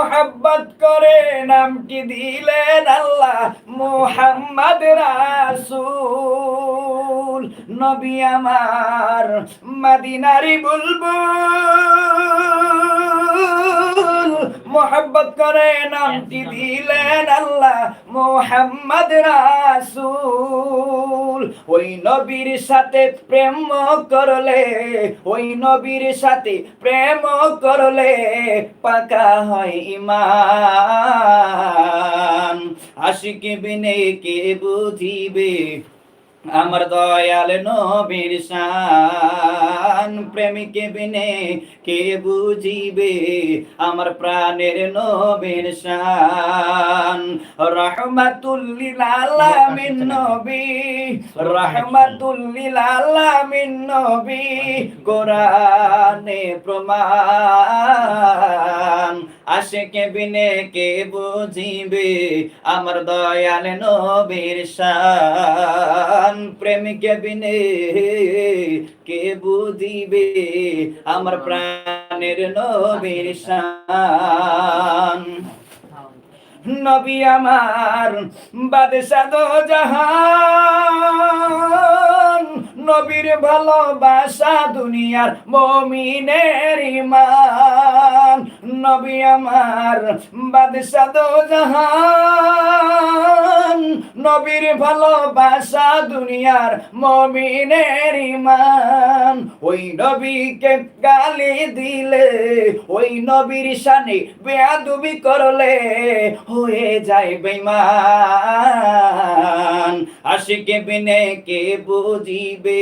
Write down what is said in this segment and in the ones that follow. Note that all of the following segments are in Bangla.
মোহাব্বত করে নামটি দিলেন আল্লাহ মোহাম্মদ রাসুল। নবী আমার মদিনারি বুলবুল। মোহাব্বত করে নামটি দিলেন আল্লাহ মোহাম্মদ রাসূল। ওই নবীর সাথে প্রেম করলে ওই নবীর সাথে প্রেম করলে পাকা হয় ইমান। আশিক বিনে কে বুঝিবে? আমার দয়াল নবীর শান। প্রেমিকে বিনে কে বুঝিবে? আমার প্রাণের নবীর শান। রহমাতুল্লিল আলামিন নবী, রহমাতুল্লিল আলামিন নবী, কোরআনে প্রমাণ। আশেকে বিনে কে বুঝিবে? আমার দয়াল নবীর শান। প্রেমিকে বিনে কে বুঝিবে? আমার প্রাণের নবীর শান। নবী আমার বাদশাহ জাহান। নবীর ভালোবাসা দুনিয়ার মমিনের ইমান। নবী আমার বাদশাহ দো জাহান। নবীর ভালোবাসা দুনিয়ার মমিনের ইমান। ওই নবীকে গালি দিলে, ওই নবীর শানে বেয়াদুবি করলে হয়ে যায় বেমান আশিকে বিনে কে বুঝিবে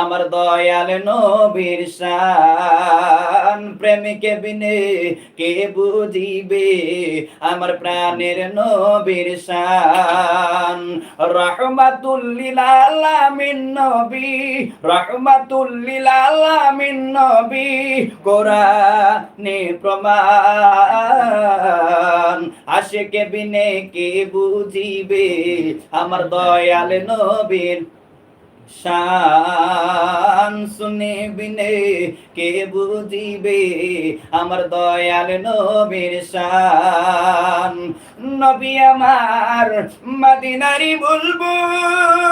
আমার দয়াল নবীর শান। প্রেমিকে বিনে কে বুঝিবে? আমার প্রাণের নবীর শান। রহমাতুল্লিল আলামিন নবী, রহমাতুল্লিল আলামিন নবী, কোরআনে প্রমাণ। আশেকে বিনে কে বুঝিবে? আমার দয়াল নবীর শান শুনে বিনে কে বুঝিবে? আমার দয়াল নবীর শান। নবী আমার মদিনারি বুলবুল।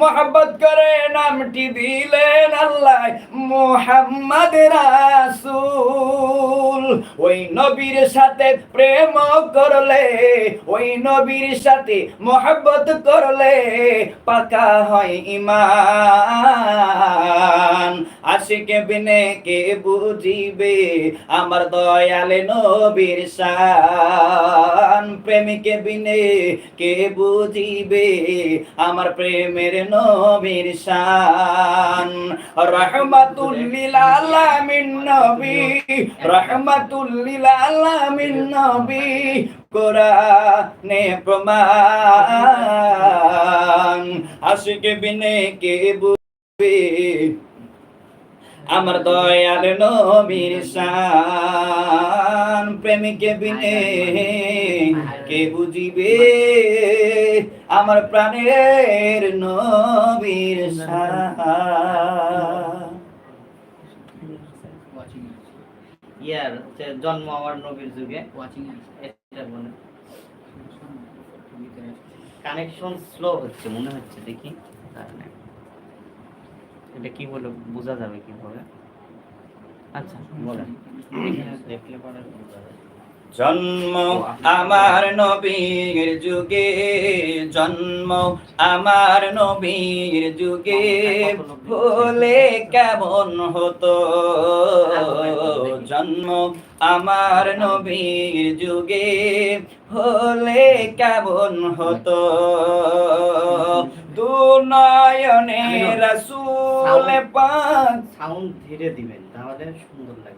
মোহাব্বত করে নামটি দিলেন আল্লাহ মোহাম্মদ রাসূল। ওই নবীর সাথে প্রেম করলে, ওই নবীর সাথে মোহাব্বত করলে পাকা হয় ইমান আশিকে বিনে কে বুঝিবে? আমার দয়ালে নবীর শান। প্রেমিকে বিনে কে বুঝিবে? আমার প্রেমের নবীর শান। রহমাতুল্লিল আলামিন নবী। রহমাতুল্লিল আলামিন নবী। কোরআনে প্রমাণ। আশিকে বিনে কে বুঝবে? আমার দয়াল নবীর শান। প্রেমিকে বিনে কে বুঝিবে? আমার প্রাণের নবীর শান। ইয়ার জন্ম আমার নবীর যুগে। কানেকশন স্লো হচ্ছে, মনে হচ্ছে, দেখি কারণে। এটা কি বলে বোঝা যাবে কীভাবে আচ্ছা বলেন দেখলে পরে বোঝা যাবে। জন্ম আমার নবীর যুগে জন্ম আমার নবীর যুগে। ভুলে কেমন হতো? জন্ম আমার নবীর যুগে হলে কেমন হতো? দু নয়নে রসুল পাক সাউন্ড ধীরে দিবেন তাহলে সুন্দর আর।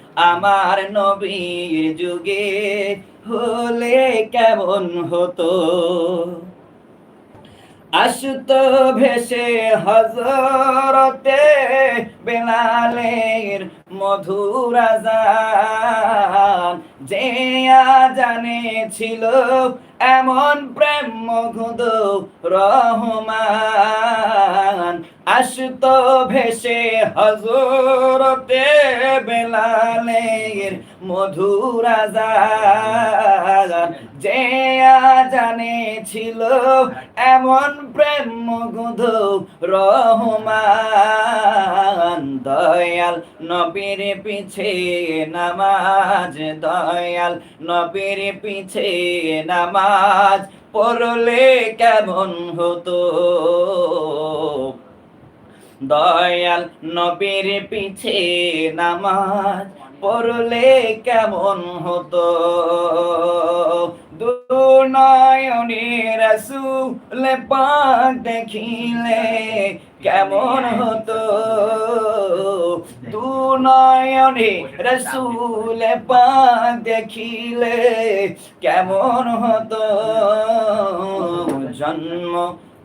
আমার নবীর যুগে হলে কেমন হতো? আসত ভেসে হজরতে বেলালের মধুর আজান। যে জানে ছিল এমন প্রেম মগুদ রহমান। আসত ভেসে হজরতে বেলালের মধুর আজান। যে জানে ছিল এমন প্রেম মগুধ রহমান। দয়াল নবীর পিছে নামাজ, দয়াল নবীর পিছে নামাজ পড়লে কেমন হতো? দয়াল নবীর পিছে নামাজ পড়লে কেমন হতো? দুনয়নে রসুল পাক দেখিলে কেমন হতো? দুনয়নে রসুল পাক দেখিলে কেমন হতো? জন্ম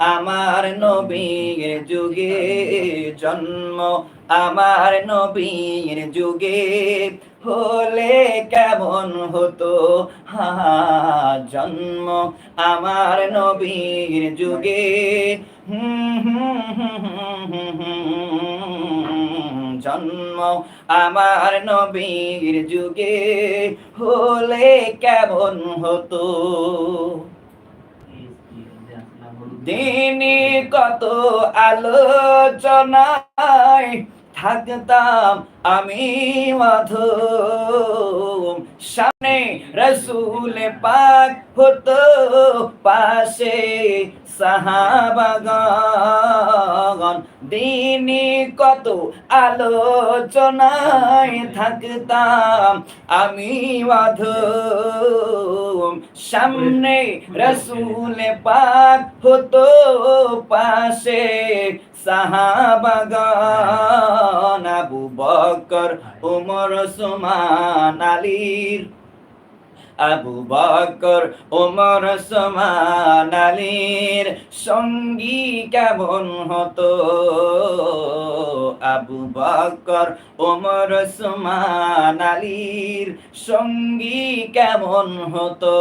আমার নবীর যুগে জন্ম, আমার নবীর যুগে হলে কেমন হতো হা জন্ম আমার নবীর যুগে। জন্ম আমার নবীর যুগে হলে কেমন হতো দিনে কত আলোচনায় থাকতাম আমি মাধব সামনে রসুল পাক হতো পাশে সাহাবাগান দিনে কত আলোচনায় থাকতাম আমি মাধব সামনে রসুল পাক হতো পাশে সাহাবাগান আবু বকর উমর সুমান আলীর আবু বকর ওমর সমান আলীর সঙ্গী কেমন হতো? আবু বকর ওমর সমান আলীর সঙ্গী কেমন হতো?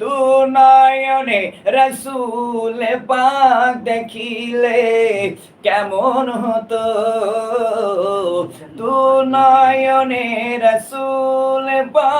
দুনয়নে রসুল পাক দেখিলে কেমন হতো? দুনয়নে রসুল পাক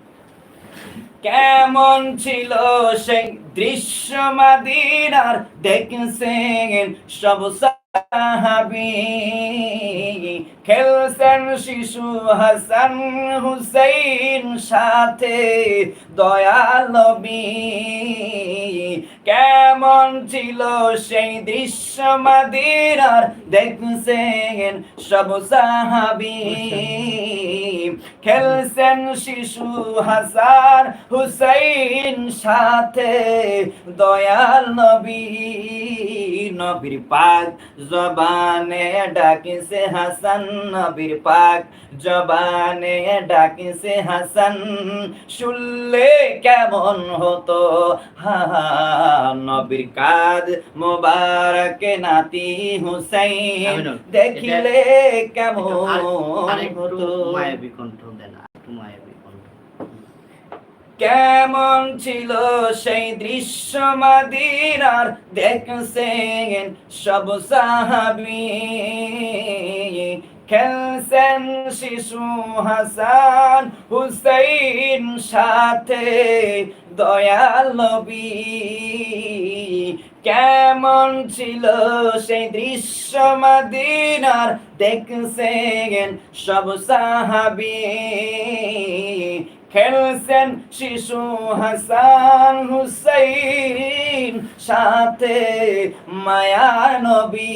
কেমন ছিল সেই দৃশ্য মাদিনার দেখছেন সব খেলছেন শিশু হাসান হুসাইন সাথে দয়াল নবী। কেমন ছিল সেই দৃশ্য মাদিনার দেখছেন সব সাহাবি। খেলছেন শিশু হাসান হুসাইন সাথে দয়াল নবী। নবীর পাক জবানে ডাকিছে হাসান নবীর পাক। জবানে ডাকিছে হাসান শুনলে কেমন হতো? হা নবীর কাদ মোবারক নাতি হুসাইন দেখিলে কেমন হতো? মায়াবী কণ্ঠ দেন একটু মায়াবী কণ্ঠ কেমন ছিল সেই দৃশ্য মাদিনার? দেখছেন সব সাহাবি। খেলছেন শিশু হাসান হুসাইন সাথে দয়াল নবী। কেমন ছিল সেই দৃশ্য মদিনার? দেখছেন সব সাহাবি। খেলছেন শিশু হাসান হুসাইন, সাথে মায়া নবী।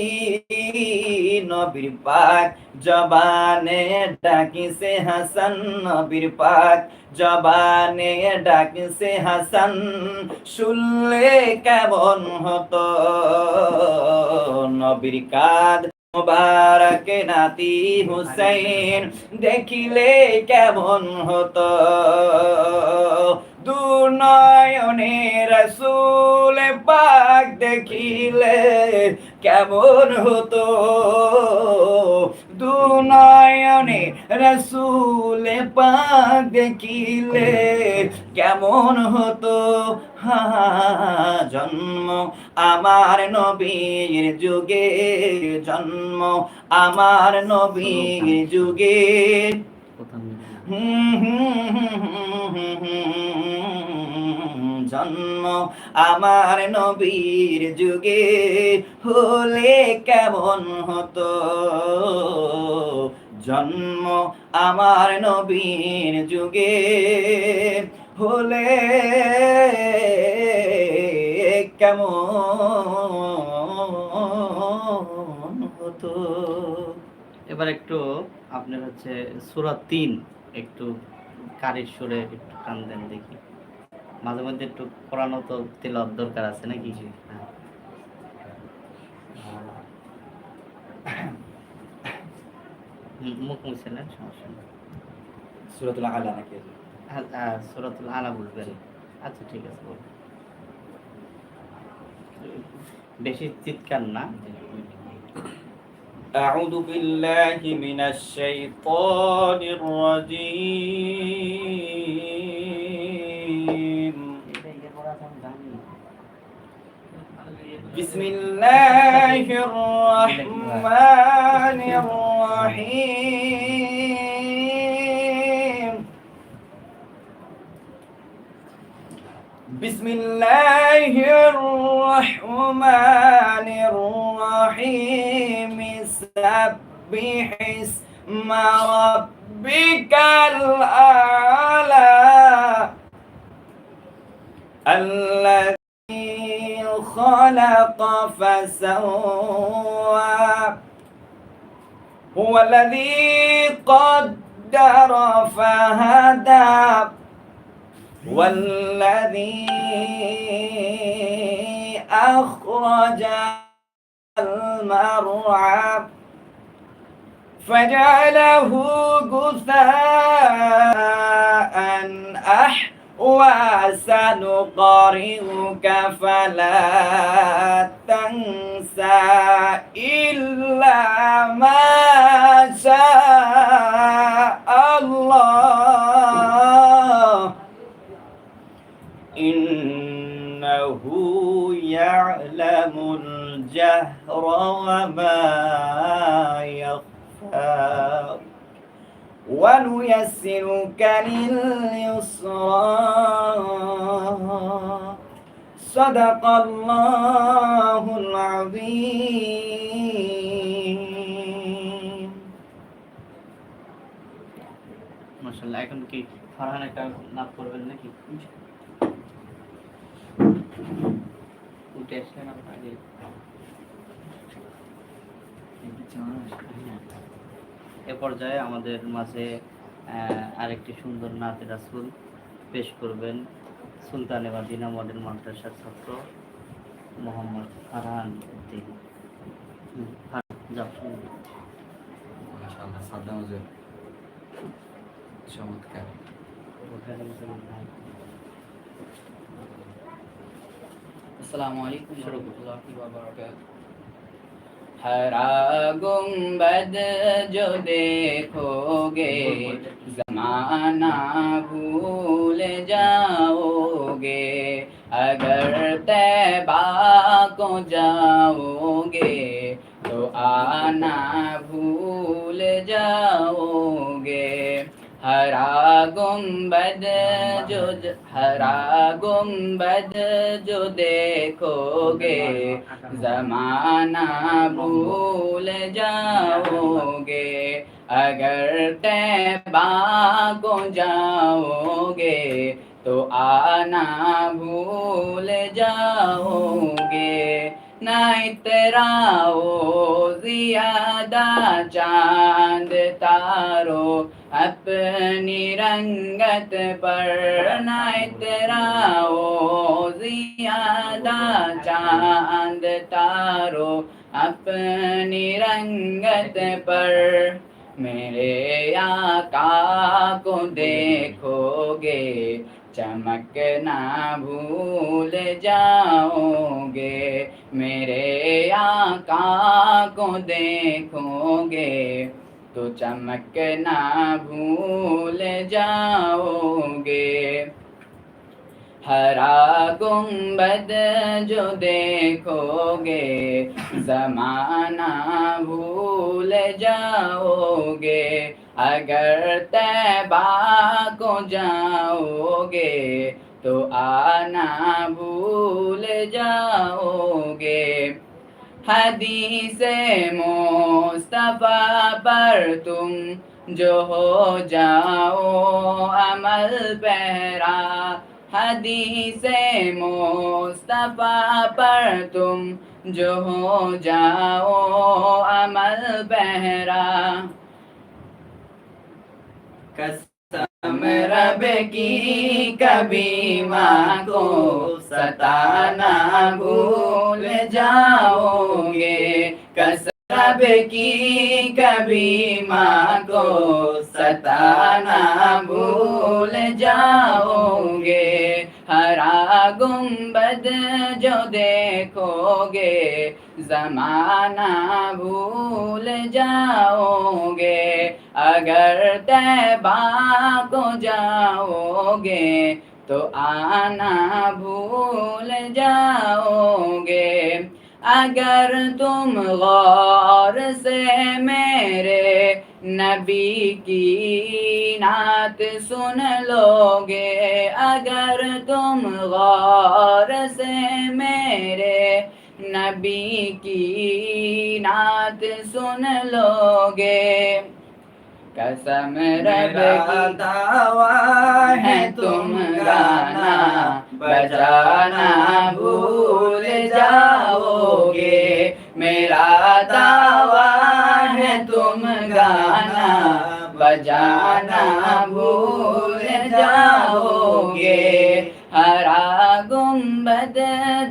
নবীর পাক জবানে ডাকিছে হাসান, নবীর পাক জবানে ডাকিছে হাসান, শুনলে কেমন হতো? নবীর কাদ মুবারক নাতি হুসাইন দেখিলে কেমন হতো? দুনয়নে রসুল পাক দেখিলে কেমন হতো? দুনয়নে রসুল পাক দেখিলে কেমন হতো জন্ম আমার নবীর যুগে জন্ম আমার নবীর যুগে হুম হুম হুম হুম হুম। জন্ম আমার নবীর যুগে হলে কেমন হতো? জন্ম আমার নবীর যুগে হলে কেমন হতো? এবার একটু আপনার হচ্ছে সুরা তিন একটু কারির সুরে একটু টান দেন দেখি। মাঝে মধ্যে একটু পড়ানো তো তেলাওয়াত দরকার আছে নাকি হ্যাঁ। হুম, মুখ মুছে নেন সমস্যা নেই সুরতুল আলা নাকি হ্যাঁ, হ্যাঁ, সূরাতুল আলা বলবেন আচ্ছা ঠিক আছে বলুন। বেশি চিৎকার না أعوذ بالله من الشيطان الرجيم بسم الله الرحمن الرحيم. بسم الله الرحمن الرحيم. سبح اسم ربك الأعلى. الذي خلق فسوى. هو الذي قدر فهدى. والذي أخرج المرعى. فجعله غثاء أحوى سنقرئك فلا تنسى إلا ما شاء الله. إنه يعلم الجهر وما يخفى. ونيسرك لليسرى صدق الله العظيم মাশাআল্লাহ এখন কি ফারহান একটা নাচ করবেন নাকি উঠে আসলেন আপনাকে এ পর্যায়ে আমাদের মাঝে আরেকটি সুন্দর নাচ রাসুল পেশ করবেন। সুলতান এবাদিনা মডেল মাদ্রাসার ছাত্র মোহাম্মদ ফারহান উদ্দিন। হুম, ফারহান, যাও। শুরু করো। মাশাআল্লাহ ہرا گنبد جو دیکھو گے، زمانہ بھول جاؤ گے۔ اگر تیبا کو جاؤ گے تو آنا بھول گنبد جو ہرا گنبد جو دیکھو گے زمانہ بھول جاؤ گے اگر کو جاؤ گے تو آنا بھول جاؤ گے نہ اترا زیادہ چاند تارو اپنی رنگت پر نہ اترا زیادہ چاند تارو اپنی رنگت پر میرے آقا کو دیکھو گے چمکنا بھول جاؤ گے میرے آقا کو دیکھو گے تو چمکنا بھول جاؤ گے ہرا گنبد جو دیکھو گے زمانہ بھول جاؤ گے اگر تیبہ کو جاؤ گے تو آنا بھول جاؤ گے حدیث مصطفیٰ پر تم جو ہو جاؤ عمل پہرا حدیث مصطفیٰ پر تم جو ہو جاؤ عمل پہرا قسم رب کی کبھی ماں کو ستانا بھول جاؤں گے قسم رب کی کبھی ماں کو ستانا بھول جاؤں گے ہرا گنبد جو دیکھو گے زمانہ بھول جاؤ گے اگر تہ کو جاؤ گے تو آنا بھول جاؤ گے اگر تم غور سے میرے نبی کی نعت سن لو گے اگر تم غور سے میرے نبی کی نعت سن لو گے قسم رب ہے تم گانا بجانا بھول جاؤ گے میرا دعوی ہے تم گانا بجانا بھول جاؤ گے ہرا گنبد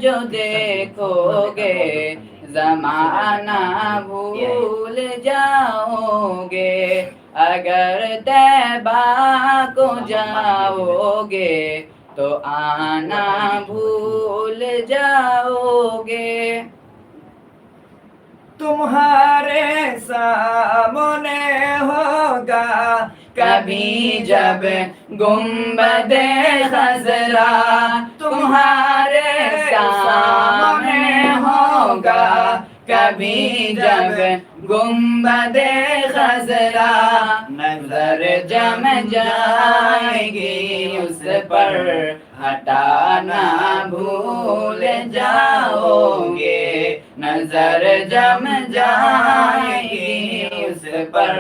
جو دیکھو گے زمانہ بھول جاؤ گے اگر تیبہ کو جاؤ گے تو آنا بھول جاؤ گے تمہارے سامنے ہوگا کبھی جب گنبد خزرا تمہارے سامنے ہوگا کبھی جب گنبد خزرا نظر جم جائے گی اس پر۔ ہٹانا بھول جاؤ گے، نظر جم جائے گی اس پر۔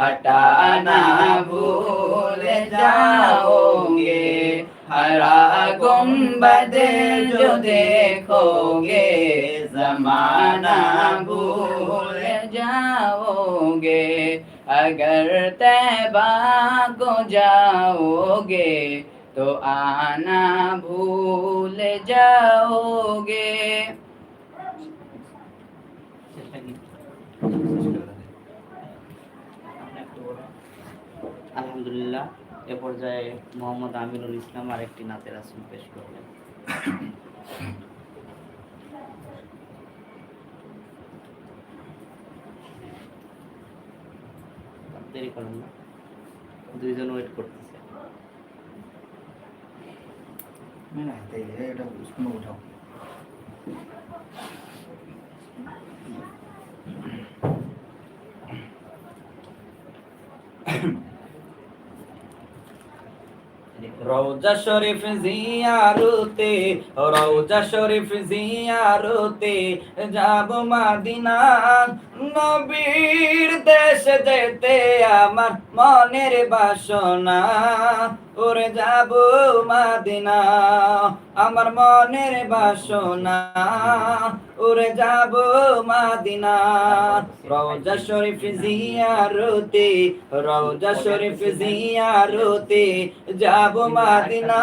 ہٹانا بھول جاؤ گے، ہرا گنبد جو دیکھو گے، زمانہ بھول जाओगे अगर तैबा को जाओगे तो आना भूल जाओगे আলহামদুলিল্লাহ এ পর্যায়ে মোহাম্মদ আমিনুল ইসলাম আরেকটি নাতের আসল পেশ করলেন দেরি করেন না। দুইজন ওয়েট করতেছে। না না তাই এটা উঠাও রওজা শরীফ জিয়ারতে রওজা শরীফ জিয়ারতে যাব মাদিনা নবীর দেশ যেতে আমার মনের বাসনা। ওরে যাব মাদিনা। আমার মনের বাসনা ওরে যাব মাদিনা। রওজা শরীফ জিয়ারতে, রওজা শরীফ জিয়ারতে যাব মাদিনা।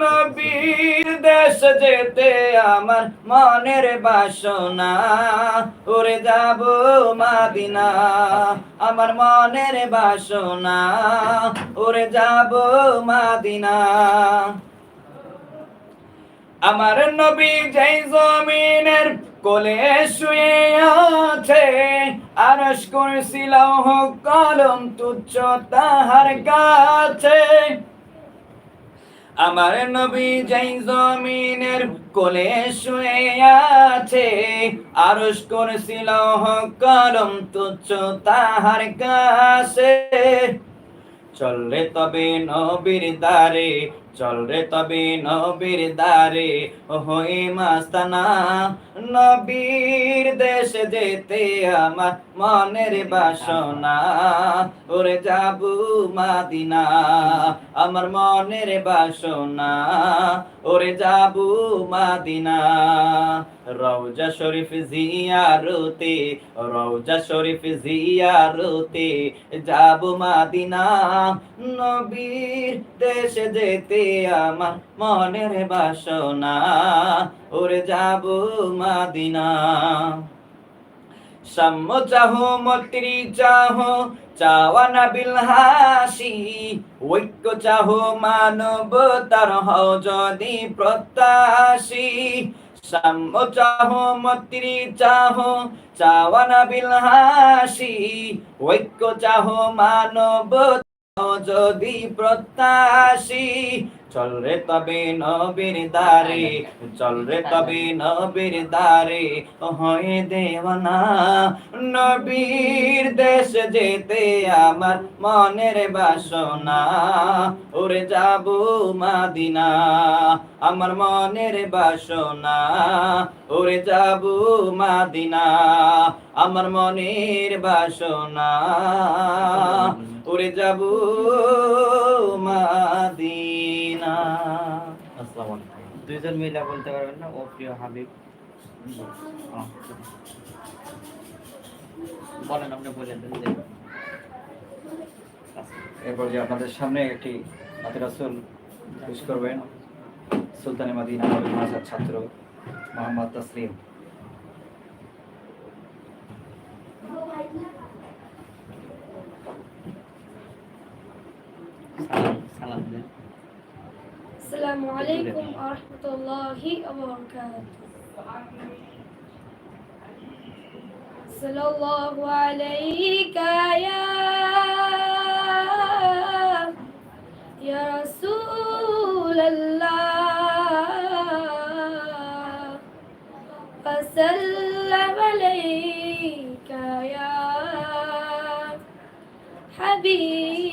নবীর দেশ যেতে আমার মনের বাসনা ওরে যাব মাদিনা। আমার মনের বাসনা ওরে যাব মাদিনা। আমার নবী যেই জমিনের কোলে শুয়ে আছে, আরশ করছিল কলম, তুচ্ছ তাহার কাছে। আমার নবী যেই জমিনের কোলে শুয়ে আছে, আরশ করছিল কলম, তুচ্ছ তাহার কাছে। চল রে তবে নবীর দারে চল রে তবে নবীর দারে হই মাস্তানা, নবীর দেশ যেতে আমার মনের বাসনা, ওরে যাবু মাদিনা, আমার মনের বাসনা, ওরে যাবু মাদিনা। রওজা শরীফ জিয়ারতে, রওজা শরীফ জিয়ারতে যাব মাদিনা। নবীর দেশে যেতে আমার মনের বাসনা, ওরে যাব মাদিনা। সাম্য চাহো, মৈত্রী চাহো চাওয়ানা বিল হাসি, ঐক্য চাহো, মানবতার হও যদি প্রত্যাশী। সাম্য চাহো মৈত্রী চাহো চাওয়ানা বিলহাসি ঐক্য চাহো মানব যদি প্রত্যাশী। চল রে তবে নবীর দারে চল রে তবে নবীর দারে হয়ে দেওয়ানা। নবীর দেশ যেতে আমার মনের বাসনা ওরে যাব মাদিনা। আমার মনের বাসনা ওরে যাব মাদিনা। আমার মনের বাসনা, উড়ে যাব মাদিনা। আলাইকুম দুইজন মিলা বলতে পারবেন না, ও প্রিয় হাবিব। বলেন, আপনি বলে দেন এরপর যে আপনাদের সামনে একটি মাতিরাসুল পেশ করবেন, সুলতানি মাদিনা ছাত্র মোহাম্মদ তসলিম। ورحمة الله وبركاته. صلى الله عليك يا يا رسول الله. وسلم عليك يا حبيب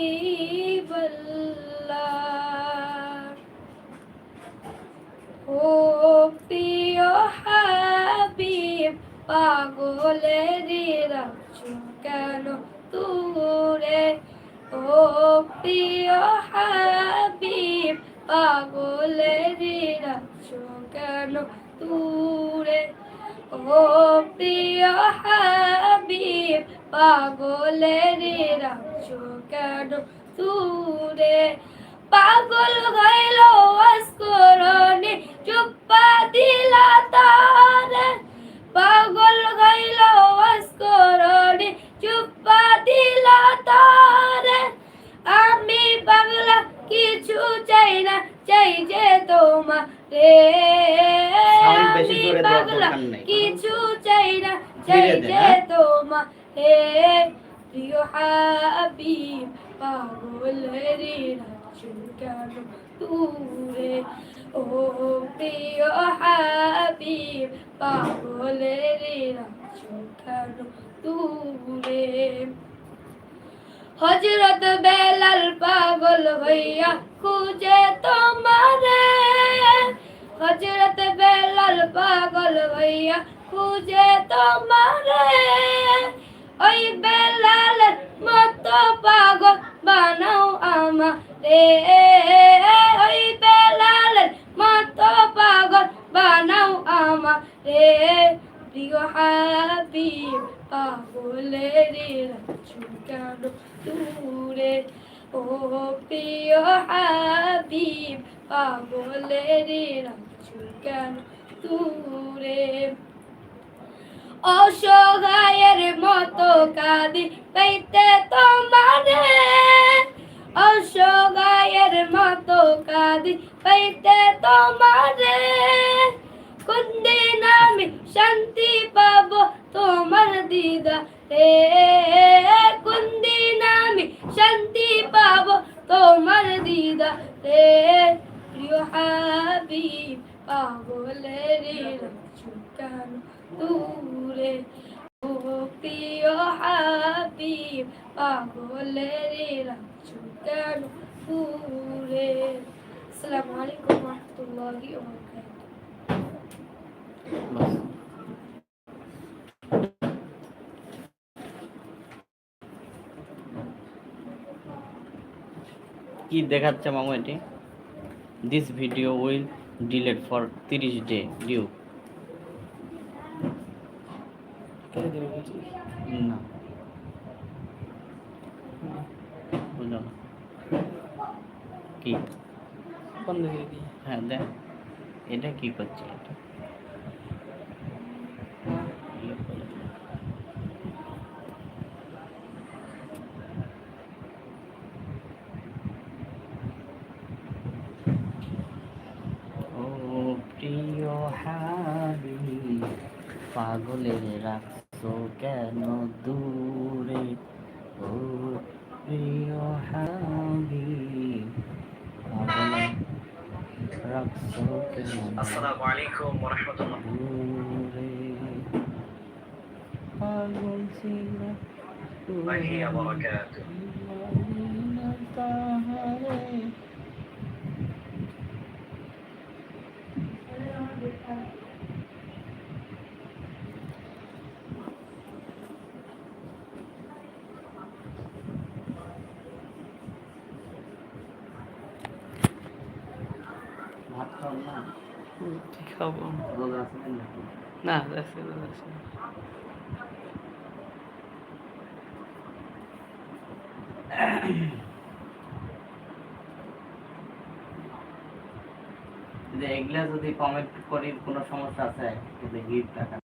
পাগলের রাখছো কেন তুরে ও প্রিয় হাবিব, পাগলের রাখছো কেন তুরে ও প্রিয় হাবিব, পাগলের রাখছো কেন তুরে পাগল গাইল আসকরণে চুপ্পা দিলা তারে পাগল গাইল আসকরণে চুপ্পা দিলা তারে। আমি পাগলা কিছু চাই না চাই যে তোমার রে আমি পাগলা কিছু চাই না চাই যে হ্যাঁ? তোমার হে প্রিয় হাবিব পাগলের কেন তুরে ও প্রিয় হাবিব, পাগলের কেন তুরে হজরত বেলাল পাগল হইয়া খুঁজে তোমারে। হজরত বেলাল পাগল হইয়া খুঁজে তোমারে। ওই বেলালের মতো পাগল বানাও আমারে। ওই বেলালের মতো পাগল বানাও আমারে। প্রিয় হাবিব পাগলের চুকানো দূরে? ও প্রিয় হাবিব পাগলের চুকানো দূরে? অসহায়ের মতো কাঁদি পাইতে তোমারে অসহায়ের মতো কাঁদি পাইতে তোমারে। কোনদিন আমি শান্তি পাবো তোমার দিদা রে আসসালামু আলাইকুম রহমতুল্লাহি ওয়া বারাকাতুহু কি দেখাচ্ছে মামু এটি? This video will delete for তিরিশ ডে ডিউ না। বুঝলো করে দিই। হ্যাঁ দেখ এটা কি করছে এটা ইয়ে করে। ও প্রিয় হাবি পাগলের রাখছো কেন দূরে ও প্রিয় হাবি পাগলের রাখছো কেন আসসালামু আলাইকুম ওয়া রাহমাতুল্লাহ ওয়া বারাকাতুহু মদিনা তাহারে না খাব রোজা আছে না এগুলা যদি কমেন্ট করি কোনো সমস্যা আছে গিফট টাকা